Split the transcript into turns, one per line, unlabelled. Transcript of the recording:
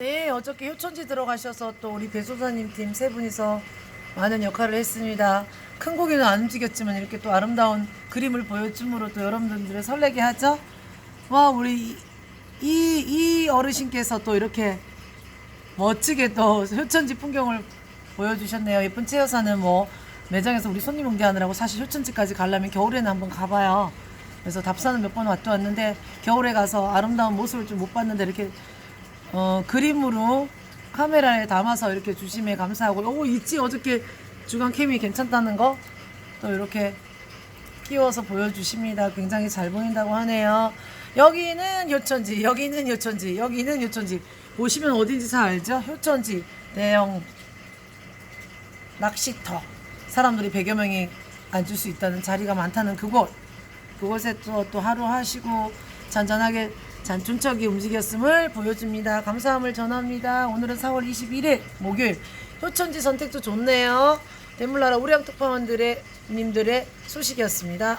네, 어저께 효천지 들어가셔서 또 우리 배소사님 팀 세 분이서 많은 역할을 했습니다. 큰 고기는 안 움직였지만 이렇게 또 아름다운 그림을 보여줌으로 또 여러분들을 설레게 하죠. 와, 우리 이, 이 어르신께서 또 이렇게 멋지게 또 효천지 풍경을 보여주셨네요. 예쁜 채여사는 뭐 매장에서 우리 손님 응대하느라고 사실 효천지까지 가려면 겨울에는 한번 가봐요. 그래서 답사는 몇 번 왔다 왔는데 겨울에 가서 아름다운 모습을 좀 못 봤는데 이렇게 어, 그림으로 카메라에 담아서 이렇게 주심에 감사하고 오 있지 어저께 주간 캠이 괜찮다는 거 또 이렇게 끼워서 보여주십니다. 굉장히 잘 보인다고 하네요. 여기는 효천지, 여기는 효천지, 여기는 효천지. 보시면 어딘지 잘 알죠? 효천지 대형 낚시터. 사람들이 100여 명이 앉을 수 있다는 자리가 많다는 그곳. 그곳에 또, 또 하루 하시고 잔잔하게 잔춘척이 움직였음을 보여줍니다. 감사함을 전합니다. 오늘은 4월 21일 목요일 효천지 선택도 좋네요. 대물나라 우량 특파원들의 님들의 소식이었습니다.